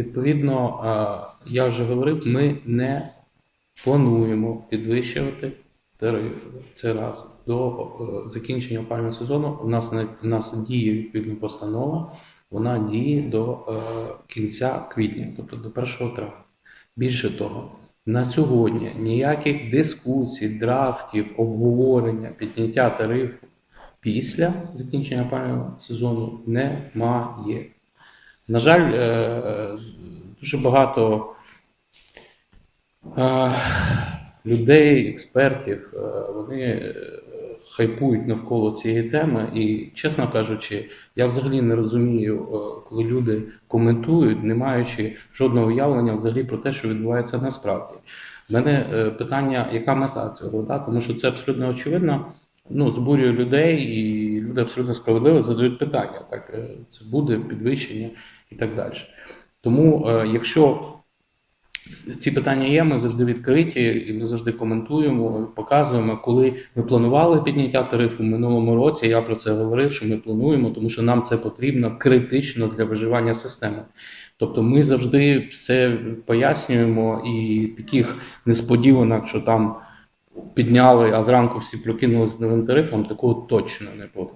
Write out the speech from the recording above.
Відповідно, е, я вже говорив, ми не плануємо підвищувати тарифи. Це раз. До е, закінчення опалювального сезону у нас, у нас діє відповідна постанова, вона діє до е, кінця квітня, тобто до 1 травня. Більше того, на сьогодні ніяких дискусій, драфтів, обговорення, підняття тарифу після закінчення опалювального сезону немає. На жаль, е, дуже багато е, людей, експертів, е, вони хайпують навколо цієї теми. І, чесно кажучи, я взагалі не розумію, коли люди коментують, не маючи жодного уявлення взагалі про те, що відбувається насправді. У мене питання, яка мета цього? Да? Тому що це абсолютно очевидно. Ну, збурює людей, і люди абсолютно справедливо задають питання. Так, е, це буде підвищення і так далі. Тому, е, якщо ці питання є, ми завжди відкриті, і ми завжди коментуємо, показуємо. Коли ми планували підняття тарифу в минулому році, я про це говорив, що ми плануємо, тому що нам це потрібно критично для виживання системи. Тобто ми завжди все пояснюємо, і таких несподіванок, що там підняли, а зранку всі прокинулися з новим тарифом, такого точно не буде.